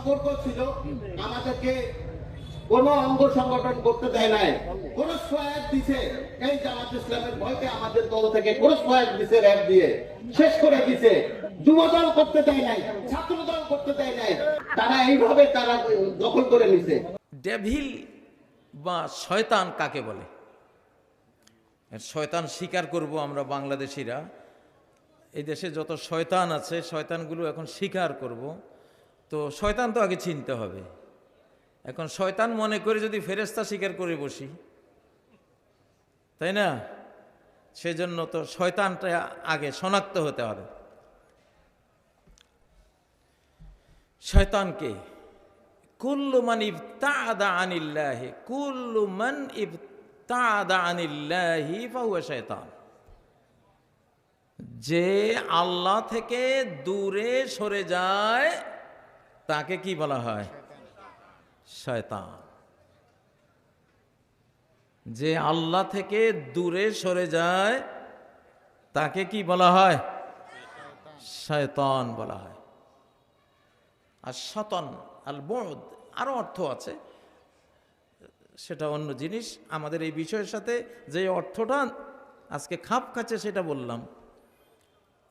সম্পর্ক ছিল, আমাদেরকে কোন অঙ্গ সংগঠন করতে দেয় নাই। কোন সহায়ক দিছে, এই জামাত ইসলামের ভয়কে আমাদের দল থেকে কোন সহায়ক দিছে র্যাব দিয়ে। শেষ করে দিছে। তারা দখল করে ডেভিল বা শয়তান কাকে বলে? শয়তান স্বীকার করব আমরা বাংলাদেশিরা। এই দেশে যত শয়তান আছে, শয়তানগুলো এখন স্বীকার করব। তো শয়তান তো আগে চিনতে হবে। এখন শয়তান মনে করে যদি ফেরেস্তা স্বীকার করে বসি, তাই না? সেজন্য তো শয়তানটা আগে শনাক্ত হতে হবে। শয়তানকে কুল্লু মান ইবতাদা আনিল্লাহি, কুল্লু মান ইবতাদা আনিল্লাহি ফাহুয়া শয়তান। যে আল্লাহ থেকে দূরে সরে যায় তাকে কি বলা হয়? শয়তান। যে আল্লাহ থেকে দূরে সরে যায়, তাকে কি বলা হয়? শয়তান বলা হয়। আর শতন আল বোধ আরও অর্থ আছে। সেটা অন্য জিনিস। আমাদের এই বিষয়ের সাথে যে অর্থটা আজকে খাপ খাচ্ছে সেটা বললাম।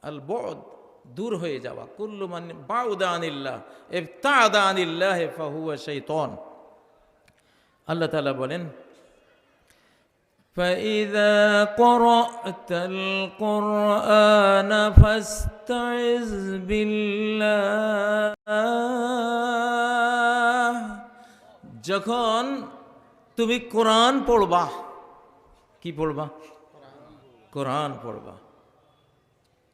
আল বোধ দূর হয়ে যাওয়া কুল্লু মান বাউদা আনিল্লাহ ইবতাদা আনিল্লাহ ফাহুয়া শাইতান আল্লাহ তাআলা বলেন فإذا قرأت القرآن فاستعذ بالله যখন তুমি কোরআন পড়বা কি পড়বা কোরআন পড়বা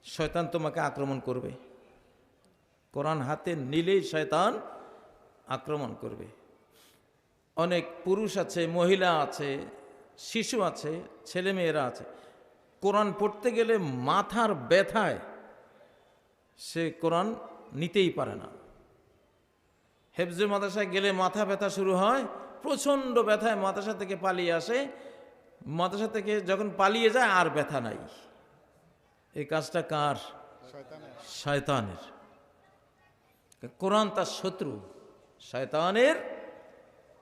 শয়তান তোমাকে আক্রমণ করবে। কোরআন হাতে নিলেই শয়তান আক্রমণ করবে। অনেক পুরুষ আছে, মহিলা আছে, শিশু আছে, ছেলেমেয়েরা আছে। কোরআন পড়তে গেলে মাথার ব্যথায় সে কোরআন নিতেই পারে না। হেফজে মাদ্রাসায় গেলে মাথা ব্যথা শুরু হয়, প্রচণ্ড ব্যথায় মাদ্রাসা থেকে পালিয়ে আসে। মাদ্রাসা থেকে যখন পালিয়ে যায়, আর ব্যথা নাই। এই কাজটা কার শয়তানের কোরআন তার শত্রু শয়তানের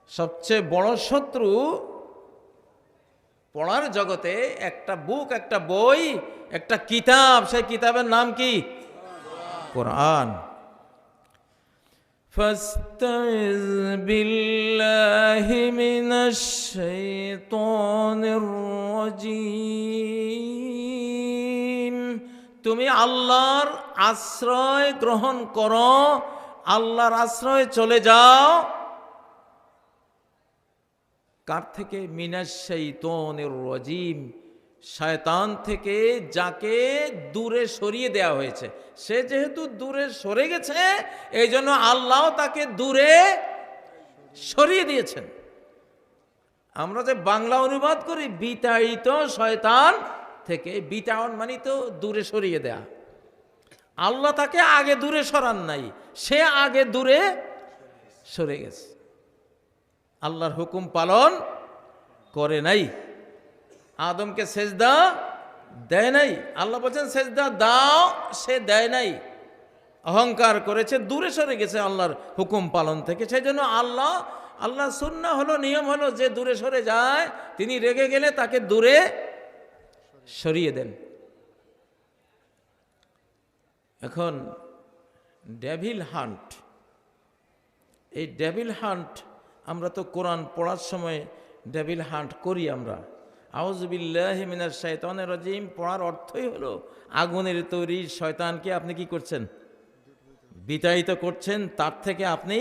সবচেয়ে বড় শত্রু পড়ার জগতে একটা বুক একটা বই একটা কিতাব সেই কিতাবের নাম কি কোরআন فاستعذ بالله من الشيطان الرجيم তুমি আল্লাহর আশ্রয় গ্রহণ করো, আল্লাহর আশ্রয় চলে যাও। কার থেকে? মিনাস শৈতনের রজিম। শয়তান থেকে যাকে দূরে সরিয়ে দেওয়া হয়েছে। সে যেহেতু দূরে সরে গেছে এই জন্য আল্লাহ তাকে দূরে সরিয়ে দিয়েছেন। আমরা যে বাংলা অনুবাদ করি, বিতাড়িত শয়তান থেকে বিতাড়ন মানে তো দূরে সরিয়ে দেয়া। আল্লাহ তাকে আগে দূরে সরান নাই, সে আগে দূরে সরে গেছে। আল্লাহর হুকুম পালন করে নাই। আদমকে সেজদা দেয় নাই। আল্লাহ বলছেন, সেজদা দাও, সে দেয় নাই। অহংকার করেছে, দূরে সরে গেছে আল্লাহর হুকুম পালন থেকে। সেই জন্য আল্লাহ আল্লাহ সুন্না হলো, নিয়ম হলো, যে দূরে সরে যায়, তিনি রেগে গেলে তাকে দূরে সরিয়ে দেন। এখন ডেভিল হান্ট, এই ডেভিল হান্ট আমরা তো কোরআন পড়ার সময় ডেভিল হান্ট করি আমরা। আউজবিল্লাহ মিনার শয়তানের রাজিম, পড়ার অর্থই হলো আগুনের তৈরি শয়তানকে আপনি কি করছেন? বিতাড়িত করছেন, তার থেকে আপনি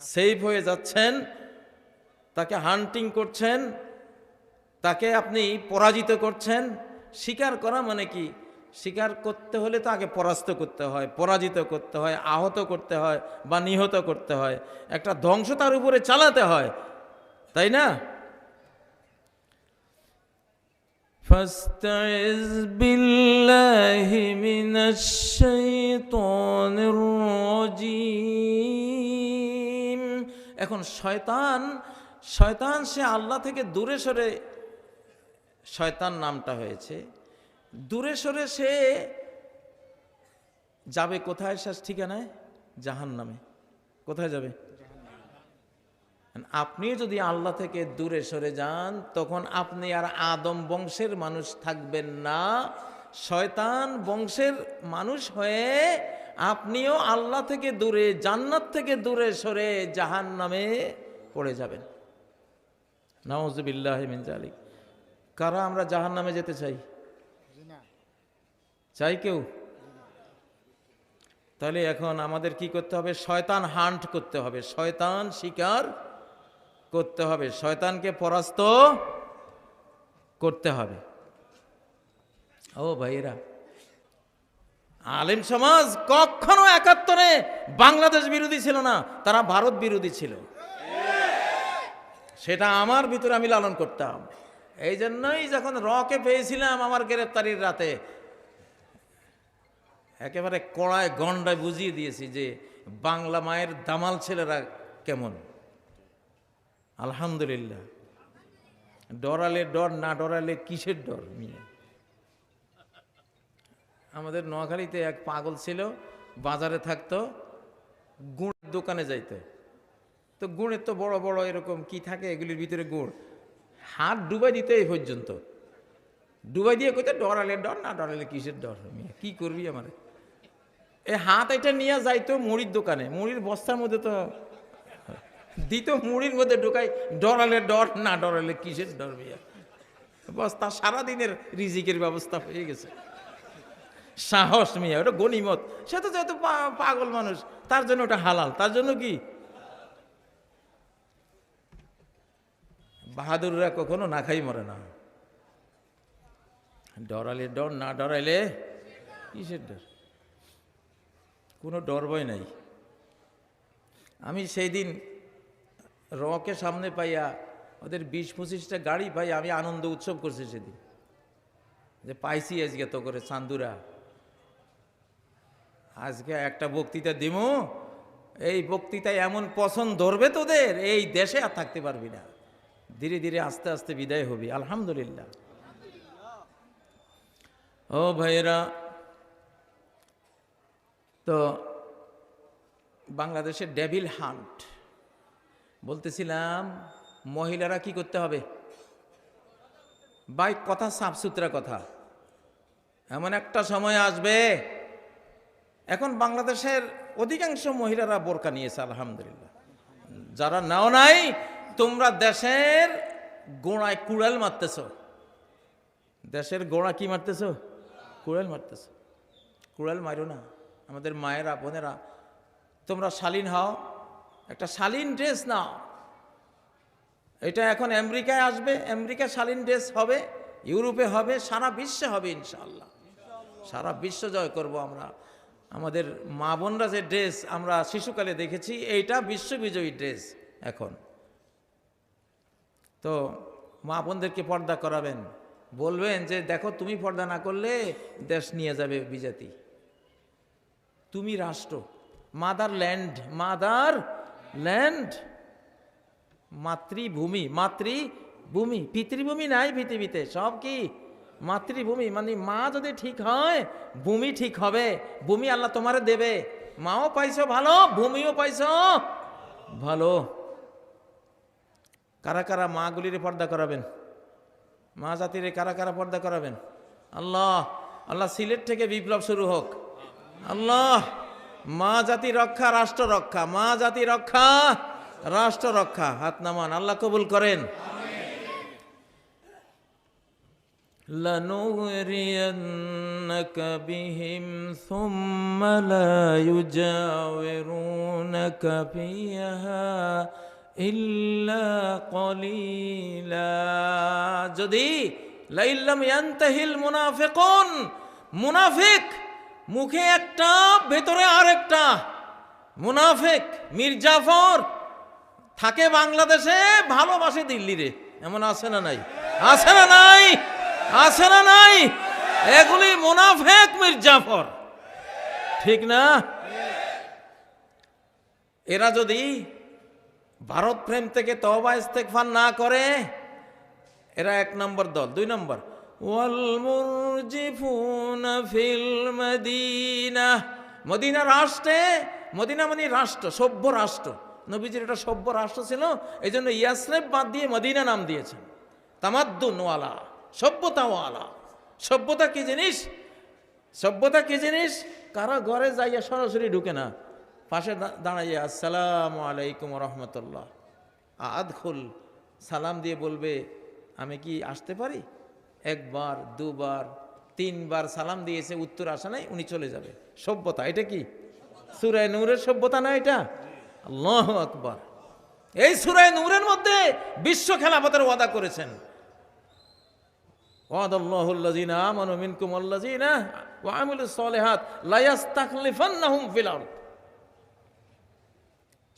সেফ হয়ে যাচ্ছেন, তাকে হান্টিং করছেন তাকে আপনি পরাজিত করছেন স্বীকার করা মানে কি স্বীকার করতে হলে তো আগে পরাস্ত করতে হয় পরাজিত করতে হয় আহত করতে হয় বা নিহত করতে হয় একটা ধ্বংস তার উপরে চালাতে হয় তাই না فاستعذ بالله من الشيطان الرجيم এখন শয়তান শয়তান সে আল্লাহ থেকে দূরে সরে শয়তান নামটা হয়েছে। দূরে সরে সে যাবে কোথায় শেষ ঠিকানায়? জাহান নামে কোথায় যাবে? আপনি যদি আল্লাহ থেকে দূরে সরে যান, তখন আপনি আর আদম বংশের মানুষ থাকবেন না। শয়তান বংশের মানুষ হয়ে আপনিও আল্লাহ থেকে দূরে, জান্নাত থেকে দূরে সরে জাহান নামে পড়ে যাবেন। নওয়াজবিল্লাহ মিন জালিক কারা আমরা জাহান নামে যেতে চাই? চাই কেউ? তাহলে এখন আমাদের কি করতে হবে? শয়তান হান্ট করতে হবে। শয়তান শিকার করতে হবে। শয়তানকে পরাস্ত করতে হবে। ও ভাইরা আলেম সমাজ কখনো একাত্তরে বাংলাদেশ বিরোধী ছিল না তারা ভারত বিরোধী ছিল। সেটা আমার ভিতরে আমি লালন করতাম। এই জন্যই যখন রকে পেয়েছিলাম আমার গ্রেপ্তারির রাতে, একেবারে কড়ায় গন্ডায় বুঝিয়ে দিয়েছি যে বাংলা মায়ের দামাল ছেলেরা কেমন। আলহামদুলিল্লাহ। ডরালে ডর, না ডরালে কিসের ডর মিয়া? আমাদের নোয়াখালীতে এক পাগল ছিল, বাজারে থাকতো, গুড়ের দোকানে যাইতো। তো গুড়ের তো বড় বড় এরকম কি থাকে, এগুলির ভিতরে গুড়। হাত ডুবাই দিতে এই পর্যন্ত। ডুবাই দিয়ে কইতে ডরালে ডর, না ডরালে কিসের ডর মিয়া? কি করবি আমার? এই হাত এটা নিয়ে যাইতো মুড়ির দোকানে। মুড়ির বস্তার মধ্যে তো দিত মুড়ির মধ্যে ঢোকাই, ডরালে ডর, না ডরালে কিসের ডর মিয়া? বস্তা সারাদিনের রিজিকের ব্যবস্থা হয়ে গেছে। সাহস মিয়া, ওটা গণিমত। সে তো যেহেতু পাগল মানুষ, তার জন্য ওটা হালাল। তার জন্য কি? বাহাদুররা কখনো না খাই মরে না। ডরালে ডর, না ডরাইলে কিসের ডর? কোনো ডর ভয় নাই। আমি সেই দিন রকে সামনে পাইয়া ওদের বিশ পঁচিশটা গাড়ি পাই আমি আনন্দ উৎসব করছি সেদিন। যে পাইছি আজকে তো করে চান্দুরা। আজকে একটা বক্তৃতা দিব এই বক্তৃতায় এমন পছন্দ ধরবে তোদের, এই দেশে আর থাকতে পারবি না। ধীরে ধীরে আস্তে আস্তে বিদায় হবি। আলহামদুলিল্লাহ। ও ভাইয়েরা, তো বাংলাদেশের ডেভিল হান্ট, বলতেছিলাম মহিলারা কি করতে হবে? বাই কথা সাফসুতরা কথা। এমন একটা সময় আসবে, এখন বাংলাদেশের অধিকাংশ মহিলারা বোরকা নিয়েছে, আলহামদুলিল্লাহ। যারা নাও নাই তোমরা দেশের গোড়ায় কুড়াল মারতেছ। দেশের গোড়া কি মারতেছ? কুড়াল মারতেছ। কুড়াল মারো না। আমাদের মায়েরা, বোনেরা, তোমরা শালীন হও। একটা শালীন ড্রেস নাও। এটা এখন আমেরিকায় আসবে। আমেরিকা শালীন ড্রেস হবে, ইউরোপে হবে, সারা বিশ্বে হবে ইনশাল্লাহ সারা বিশ্ব জয় করব আমরা। আমাদের মা বোনরা যে ড্রেস আমরা শিশুকালে দেখেছি, এইটা বিশ্ববিজয়ী ড্রেস এখন। তো মা বোনদেরকে পর্দা করাবেন। বলবেন যে, দেখো, তুমি পর্দা না করলে দেশ নিয়ে যাবে বিজাতি তুমি রাষ্ট্র। Motherland motherland. মাতৃভূমি মাতৃভূমি। পিতৃভূমি নাই পৃথিবীতে। সব কি মাতৃভূমি? মানে মা যদি ঠিক হয়, ভূমি ঠিক হবে। ভূমি আল্লাহ তোমারে দেবে। মাও পাইছো ভালো, ভূমিও পাইছো ভালো। কারা কারা মাগুলির পর্দা করাবেন মা জাতিরে কারা কারা পর্দা করাবেন আল্লাহ আল্লাহ সিলেট থেকে বিপ্লব শুরু হোক আল্লাহ মা জাতি রক্ষা রাষ্ট্র রক্ষা মা জাতি রক্ষা রাষ্ট্র রক্ষা হাত নামান আল্লাহ কবুল করেন لنغرينك بهم ثم لا يجاورونك فيها ইল্লা কলিলা। যদি মুনাফিক মুখে একটা, ভেতরে আরেকটা। মুনাফিক মির্জাফর থাকে বাংলাদেশে, ভালোবাসে দিল্লিরে এমন আছে না নাই? আছে না নাই? আছে না নাই? এগুলি মুনাফেক মির্জাফর। ঠিক না? এরা যদি ভারত প্রেম থেকে তবা ইস্তেকফার না করে, এরা এক নম্বর দল। দুই নম্বর মদিনা। রাষ্ট্রে, মদিনা মানে রাষ্ট্র, সভ্য রাষ্ট্র। নবীজির এটা সভ্য রাষ্ট্র ছিল এই জন্য ইয়াসরেব বাদ দিয়ে মদিনা নাম দিয়েছেন। তামাদ্দুনওয়ালা সভ্যতাওয়ালা সভ্যতা কি জিনিস? সভ্যতা কি জিনিস? কারও ঘরে যাইয়া সরাসরি ঢুকে না। পাশে দা- দাঁড়াইয়া আসসালামু আলাইকুম রহমতুল্লাহ আদখুল সালাম দিয়ে বলবে আমি কি আসতে পারি একবার দুবার তিনবার সালাম দিয়েছে উত্তর আসা নাই উনি চলে যাবে সভ্যতা এটা কি সুরায় নূরের সভ্যতা না এটা আল্লাহ আকবার এই সুরায় নূরের মধ্যে বিশ্ব খেলাফতের ওয়াদা করেছেন وعد الله الذين آمنوا منكم والذين وعملوا الصالحات لا يستخلفنهم في الأرض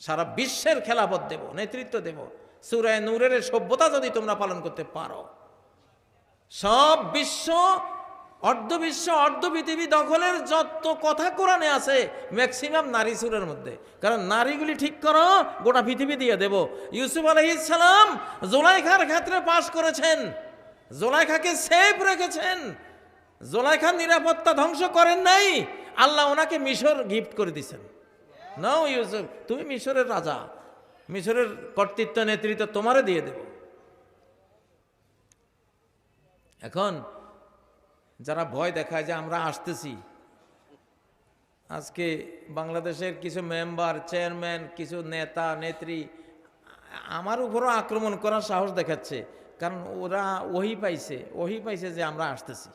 সারা বিশ্বের খেলাফত দেব, নেতৃত্ব দেব। সুরায় নূরের সভ্যতা যদি তোমরা পালন করতে পারো, সব বিশ্ব, অর্ধ বিশ্ব, অর্ধ পৃথিবী দখলের যত কথা কোরআনে আছে ম্যাক্সিমাম নারী সুরের মধ্যে। কারণ নারীগুলি ঠিক করো, গোটা পৃথিবী দিয়ে দেব। ইউসুফ আলহিসাম জোলাইখার ক্ষেত্রে পাশ করেছেন, জোলাইখাকে সেফ রেখেছেন। জোলাইখার নিরাপত্তা ধ্বংস করেন নাই, আল্লাহ ওনাকে মিশর গিফট করে দিছেন নাও ইউসুফ, তুমি মিশরের রাজা। মিশরের কর্তৃত্ব নেতৃত্ব তোমারে দিয়ে দেব। এখন যারা ভয় দেখায় যে আমরা আসতেছি, আজকে বাংলাদেশের কিছু মেম্বার, চেয়ারম্যান, কিছু নেতা, নেত্রী আমার উপরও আক্রমণ করার সাহস দেখাচ্ছে, কারণ ওরা ওহি পাইছে ওহি পাইছে যে আমরা আসতেছি।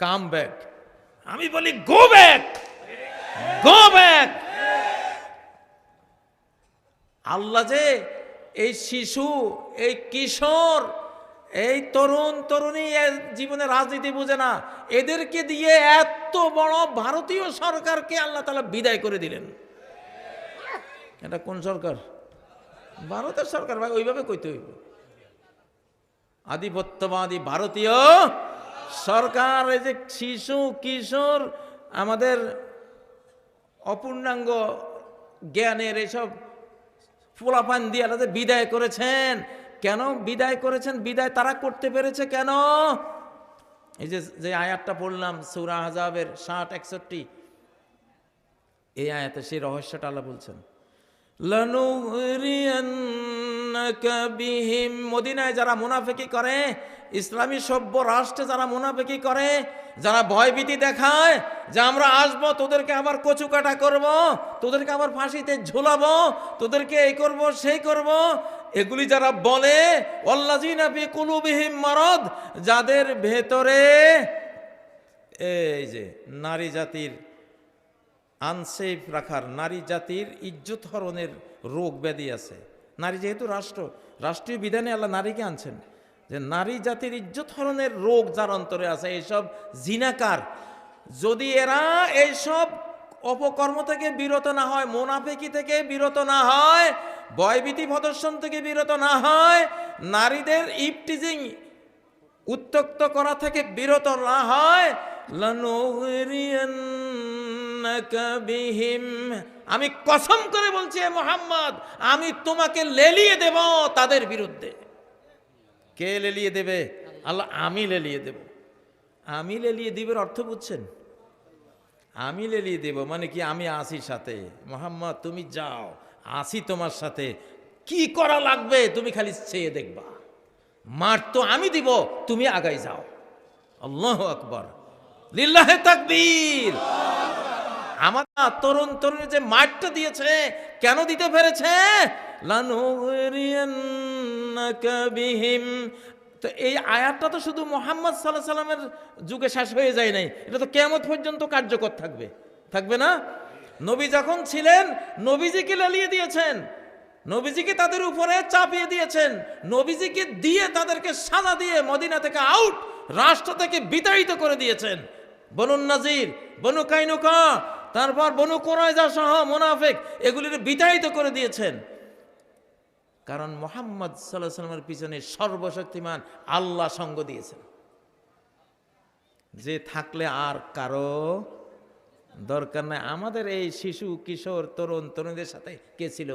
কাম ব্যাক আমি বলি গো ব্যাক গো ব্যাক আল্লাহ যে এই শিশু, এই কিশোর, এই তরুণ তরুণী জীবনে রাজনীতি বুঝে না, এদেরকে দিয়ে এত বড় ভারতীয় সরকারকে আল্লাহ তালা বিদায় করে দিলেন। এটা কোন সরকার? ভারতের সরকার, ভাই, ওইভাবে কইতে হইব। আধিপত্যবাদী ভারতীয় সরকার, এই যে শিশু, কিশোর, আমাদের অপূর্ণাঙ্গ জ্ঞানের এসব পোলাপান দিয়ে আলাদা বিদায় করেছেন। কেন বিদায় করেছেন? বিদায় তারা করতে পেরেছে কেন? এই যে যে আয়াতটা পড়লাম, সৌরা হাজাবের ষাট, একষট্টি, এই আয়াতে সেই রহস্যটা আল্লাহ বলছেন। বিহিম মদিনায় যারা মুনাফিকি করে, ইসলামী সভ্য রাষ্ট্রে যারা মুনাফিকি করে, যারা ভয়ভীতি দেখায় যে আমরা আসব, তোদেরকে আবার কচু কাটা করব, তোদেরকে আবার ফাঁসিতে ঝুলাবো, তোদেরকে এই করব, সেই করব। এগুলি যারা বলে অল্লাজিনা ফি কুলুবিহিম মারদ, যাদের ভেতরে এই যে নারী জাতির আনসেফ রাখার, নারী জাতির ইজ্জত হরণের রোগ ব্যাধি আছে। নারী যেহেতু রাষ্ট্র, রাষ্ট্রীয় বিধানে আল্লাহ নারীকে আনছেন। যে নারী জাতির ইজ্জত হরণের রোগ যার অন্তরে আছে, এইসব জিনাকার। যদি এরা এইসব অপকর্ম থেকে বিরত না হয়, মোনাফেকি থেকে বিরত না হয়, ভয়ভীতি প্রদর্শন থেকে বিরত না হয়, নারীদের ইপটিজিং উত্তক্ত করা থেকে বিরত না হয় আমি কসম করে বলছি মোহাম্মদ, আমি তোমাকে লেলিয়ে দেব তাদের বিরুদ্ধে। কে লেলিয়ে দেবে? আল্লাহ, আমি লেলিয়ে দেব। আমি লেলিয়ে দিবের অর্থ বুঝছেন? আমি লেলিয়ে দেব মানে কি আমি আসি সাথে। মোহাম্মদ, তুমি যাও, আসি তোমার সাথে। কি করা লাগবে? তুমি খালি চেয়ে দেখবা। মার তো আমি দিব, তুমি আগাই যাও। আল্লাহ আকবর। লিল্লাহে তাকবীর। আমার তরুণ তরুণী যে মাঠটা দিয়েছে, কেন দিতে পেরেছে? তো এই আয়াতটা তো শুধু মোহাম্মদ সাল্লাহ সাল্লামের যুগে শেষ হয়ে যায় নাই। এটা তো কেমত পর্যন্ত কার্যকর থাকবে। থাকবে না? নবী যখন ছিলেন, নবীজিকে লেলিয়ে দিয়েছেন। নবীজিকে তাদের উপরে চাপিয়ে দিয়েছেন। নবীজিকে দিয়ে তাদেরকে সাজা দিয়ে মদিনা থেকে আউট, রাষ্ট্র থেকে বিতাড়িত করে দিয়েছেন। বনুন নাজির, বনু কাইনুকা তারপর বনু কোরআজা সহ মোনাফেক এগুলির বিতাড়িত করে দিয়েছেন। কারণ মোহাম্মদ সাল্লাহ সাল্লামের পিছনে সর্বশক্তিমান আল্লাহ সঙ্গ দিয়েছেন। যে থাকলে আর কারও দরকার নাই। আমাদের এই শিশু, কিশোর, তরুণ, তরুণীদের সাথে কে ছিল?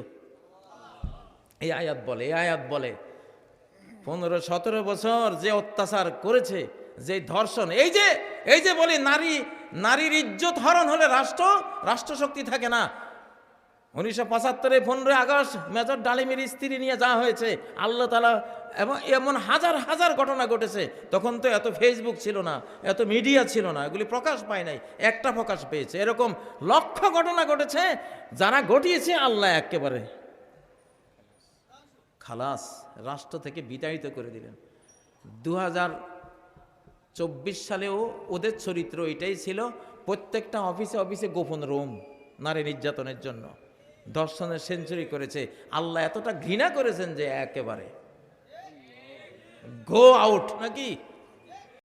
এই আয়াত বলে, এই আয়াত বলে, পনেরো সতেরো বছর যে অত্যাচার করেছে, যে ধর্ষণ, এই যে এই যে বলি, নারী, নারীর ইজ্জত হরণ হলে রাষ্ট্র, রাষ্ট্রশক্তি থাকে না। উনিশশো পঁচাত্তরে পনেরোই আগস্ট মেজর ডালিমের স্ত্রী নিয়ে যাওয়া হয়েছে আল্লাহ তালা এবং এমন হাজার হাজার ঘটনা ঘটেছে। তখন তো এত ফেসবুক ছিল না, এত মিডিয়া ছিল না, এগুলি প্রকাশ পায় নাই, একটা প্রকাশ পেয়েছে। এরকম লক্ষ ঘটনা ঘটেছে, যারা ঘটিয়েছে আল্লাহ একেবারে। খালাস, রাষ্ট্র থেকে বিতাড়িত করে দিলেন। দু হাজার চব্বিশ সালেও ওদের চরিত্র এটাই ছিল প্রত্যেকটা অফিসে অফিসে গোপন রুম নারী নির্যাতনের জন্য। দর্শনের সেঞ্চুরি করেছে। আল্লাহ এতটা ঘৃণা করেছেন যে একেবারে। গো আউট নাকি?